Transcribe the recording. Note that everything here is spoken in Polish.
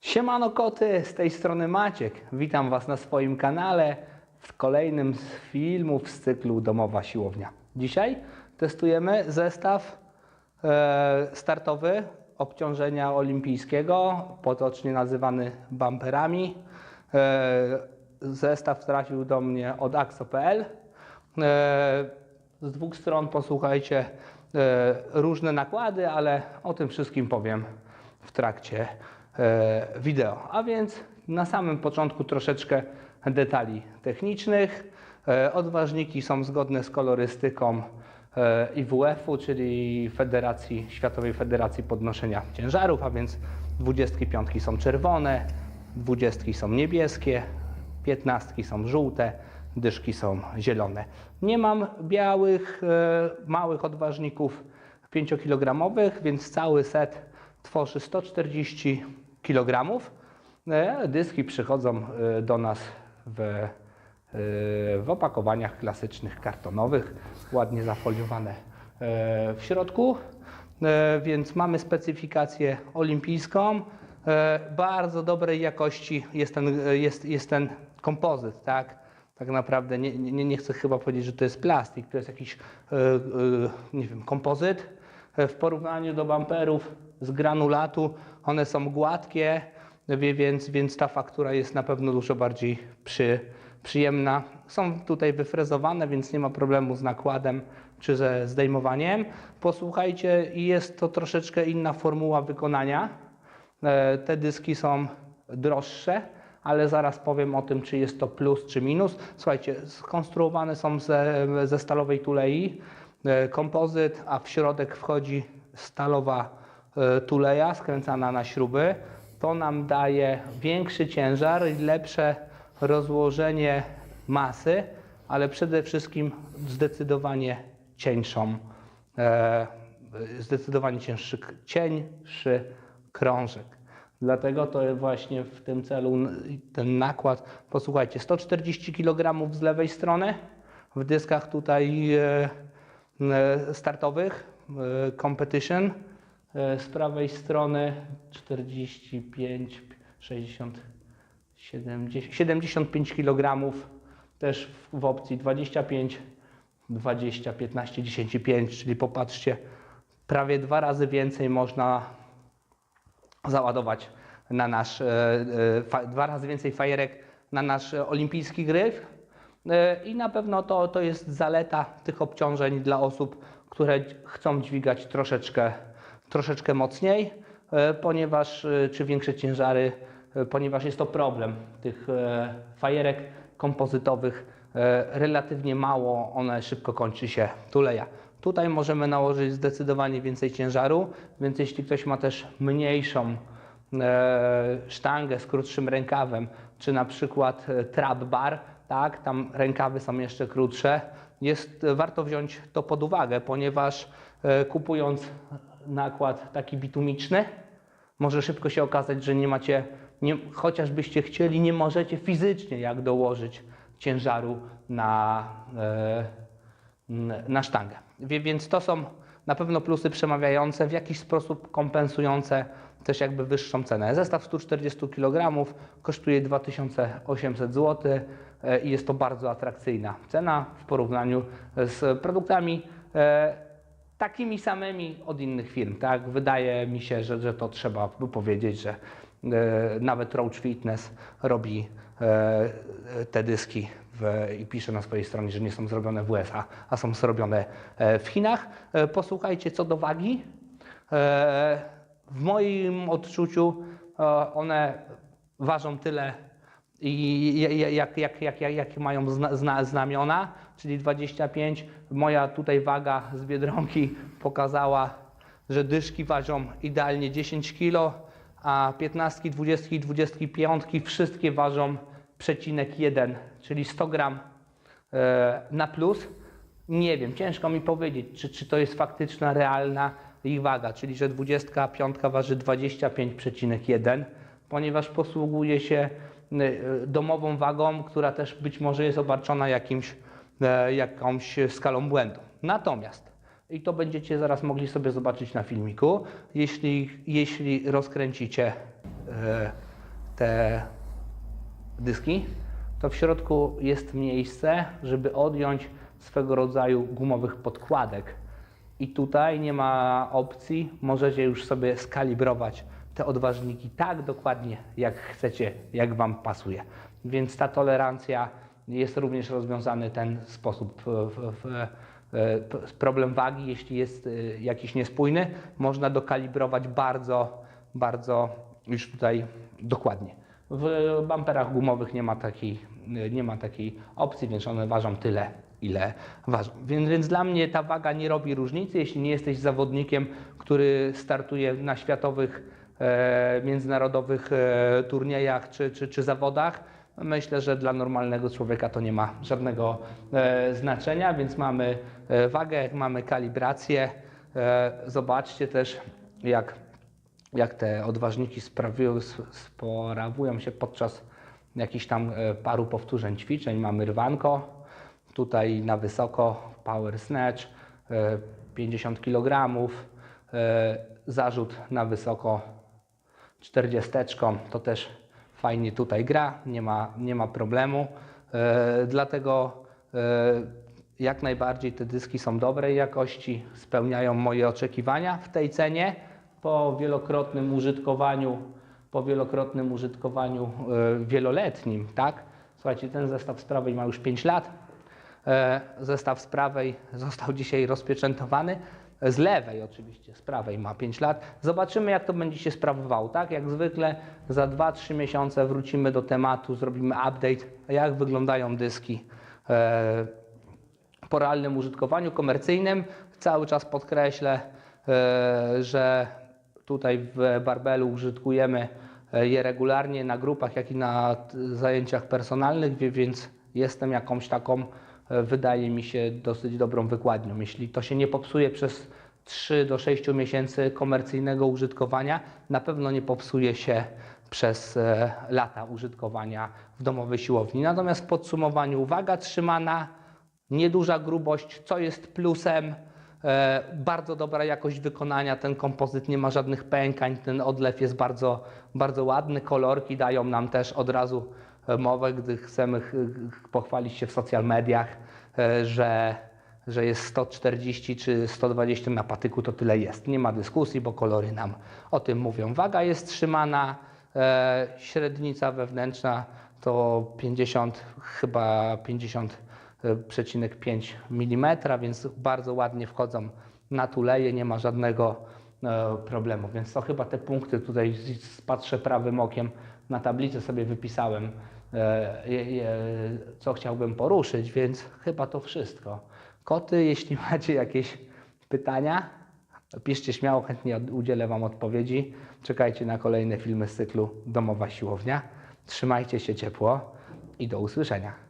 Siemano koty, z tej strony Maciek. Witam Was na swoim kanale w kolejnym z filmów z cyklu Domowa Siłownia. Dzisiaj testujemy zestaw e, startowy obciążenia olimpijskiego, potocznie nazywany bumperami. E, zestaw trafił do mnie od axo.pl. E, z dwóch stron posłuchajcie różne nakłady, ale o tym wszystkim powiem w trakcie wideo. A więc na samym początku troszeczkę detali technicznych. E, Odważniki są zgodne z kolorystyką e, IWF-u, czyli Federacji, Światowej Federacji Podnoszenia Ciężarów, a więc 25 są czerwone, 20 są niebieskie, 15 są żółte, dyszki są zielone. Nie mam białych, e, małych odważników 5-kilogramowych, więc cały set tworzy 140 kg. E, Dyski przychodzą e, do nas w, e, w opakowaniach klasycznych, kartonowych, ładnie zafoliowane w środku. Więc mamy specyfikację olimpijską. Bardzo dobrej jakości jest ten, jest, jest ten kompozyt, tak? Tak naprawdę nie, nie, nie chcę chyba powiedzieć, że to jest plastik, to jest jakiś, nie wiem, kompozyt. W porównaniu do bumperów z granulatu, one są gładkie, więc, więc ta faktura jest na pewno dużo bardziej przy, przyjemna. Są tutaj wyfrezowane, więc nie ma problemu z nakładem czy ze zdejmowaniem. Posłuchajcie, jest to troszeczkę inna formuła wykonania. E, Te dyski są droższe, ale zaraz powiem o tym, czy jest to plus, czy minus. Słuchajcie, skonstruowane są ze, ze stalowej tulei, e, kompozyt, a w środek wchodzi stalowa tuleja skręcana na śruby. To nam daje większy ciężar i lepsze rozłożenie masy, ale przede wszystkim zdecydowanie cieńszą, e, zdecydowanie cięższy, cieńszy krążek. Dlatego to właśnie w tym celu ten nakład, posłuchajcie, 140 kg z lewej strony, w dyskach tutaj e, e, startowych, competition, z prawej strony 45, 60, 70, 75 kg, też w, opcji 25, 20, 15, 10 i 5, czyli popatrzcie, prawie dwa razy więcej można załadować na nasz, e, e, dwa razy więcej fajerek na nasz e, olimpijski gryf. E, I na pewno to, to jest zaleta tych obciążeń dla osób, które chcą dźwigać troszeczkę, troszeczkę mocniej, e, ponieważ, e, czy większe ciężary, e, ponieważ jest to problem tych fajerek kompozytowych. Relatywnie mało, one szybko kończy się tuleja. Tutaj możemy nałożyć zdecydowanie więcej ciężaru, więc jeśli ktoś ma też mniejszą sztangę z krótszym rękawem, czy na przykład trap bar, tak, tam rękawy są jeszcze krótsze, jest, warto wziąć to pod uwagę, ponieważ kupując nakład taki bitumiczny, może szybko się okazać, że nie macie, nie, chociażbyście chcieli, nie możecie fizycznie jak dołożyć ciężaru na, e, na sztangę. Więc to są na pewno plusy przemawiające, w jakiś sposób kompensujące też jakby wyższą cenę. Zestaw 140 kg kosztuje 2800 zł e, i jest to bardzo atrakcyjna cena w porównaniu z produktami e, takimi samymi od innych firm. Tak? Wydaje mi się, że, że to trzeba by powiedzieć, że e, nawet Roach Fitness robi e, te dyski w, i pisze na swojej stronie, że nie są zrobione w USA, a są zrobione e, w Chinach. E, posłuchajcie, co do wagi. E, w moim odczuciu e, one ważą tyle, i jak, jak, jak, jak, jak, mają zna, zna, znamiona, czyli 25. Moja tutaj waga z Biedronki pokazała, że dyszki ważą idealnie 10 kg, a 15, 20 i 25 wszystkie ważą przecinek 1, czyli 100 gram e, na plus. Nie wiem, ciężko mi powiedzieć, czy, czy to jest faktyczna, realna ich waga, czyli że 25 waży 25,1, ponieważ posługuje się e, domową wagą, która też być może jest obarczona jakimś, jakąś skalą błędu. Natomiast, i to będziecie zaraz mogli sobie zobaczyć na filmiku, jeśli, jeśli rozkręcicie e, te dyski, to w środku jest miejsce, żeby odjąć swego rodzaju gumowych podkładek. I tutaj nie ma opcji, możecie już sobie skalibrować te odważniki tak dokładnie, jak chcecie, jak Wam pasuje. Więc ta tolerancja jest również rozwiązany ten sposób. E, p- problem wagi, jeśli jest e, jakiś niespójny, można dokalibrować bardzo, bardzo już tutaj dokładnie. W bumperach gumowych nie ma takiej, nie ma takiej opcji, więc one ważą tyle, ile ważą. Więc, więc dla mnie ta waga nie robi różnicy, jeśli nie jesteś zawodnikiem, który startuje na światowych, e, międzynarodowych e, turniejach czy, czy, czy zawodach. Myślę, że dla normalnego człowieka to nie ma żadnego e, znaczenia, więc mamy e, wagę, mamy kalibrację. E, zobaczcie też, jak jak te odważniki sprawią, s- sprawują się podczas jakichś tam paru powtórzeń ćwiczeń. Mamy rwanko, tutaj na wysoko power snatch, e, 50 kg, zarzut na wysoko 40, to też fajnie tutaj gra, nie ma, nie ma problemu. E, dlatego e, jak najbardziej te dyski są dobrej jakości, spełniają moje oczekiwania w tej cenie. Po wielokrotnym użytkowaniu, po wielokrotnym użytkowaniu e, wieloletnim, tak? Słuchajcie, ten zestaw z prawej ma już 5 lat. Zestaw z prawej został dzisiaj rozpieczętowany. Z lewej oczywiście, z prawej ma 5 lat. Zobaczymy, jak to będzie się sprawowało. Tak, jak zwykle za 2-3 miesiące wrócimy do tematu, zrobimy update, jak wyglądają dyski e, po realnym użytkowaniu komercyjnym. Cały czas podkreślę, e, że tutaj w Barbelu użytkujemy e, je regularnie na grupach, jak i na zajęciach personalnych, więc jestem jakąś taką, wydaje mi się, dosyć dobrą wykładnią. Jeśli to się nie popsuje przez 3 do 6 miesięcy komercyjnego użytkowania, na pewno nie popsuje się przez e, lata użytkowania w domowej siłowni. Natomiast w podsumowaniu waga trzymana, nieduża grubość, co jest plusem. E, bardzo dobra jakość wykonania, ten kompozyt nie ma żadnych pękań, ten odlew jest bardzo, bardzo ładny, kolorki dają nam też od razu mowę, gdy chcemy ch- ch- pochwalić się w social mediach, e, że, że jest 140 czy 120 na patyku, to tyle jest. Nie ma dyskusji, bo kolory nam o tym mówią. Waga jest trzymana, e, średnica wewnętrzna to 50, chyba 50,5 mm, więc bardzo ładnie wchodzą na tuleje, nie ma żadnego e, problemu. Więc to chyba te punkty tutaj patrzę prawym okiem na tablicę sobie wypisałem, e, co chciałbym poruszyć, więc chyba to wszystko. Koty, jeśli macie jakieś pytania, piszcie śmiało, chętnie udzielę Wam odpowiedzi. Czekajcie na kolejne filmy z cyklu Domowa Siłownia. Trzymajcie się ciepło i do usłyszenia.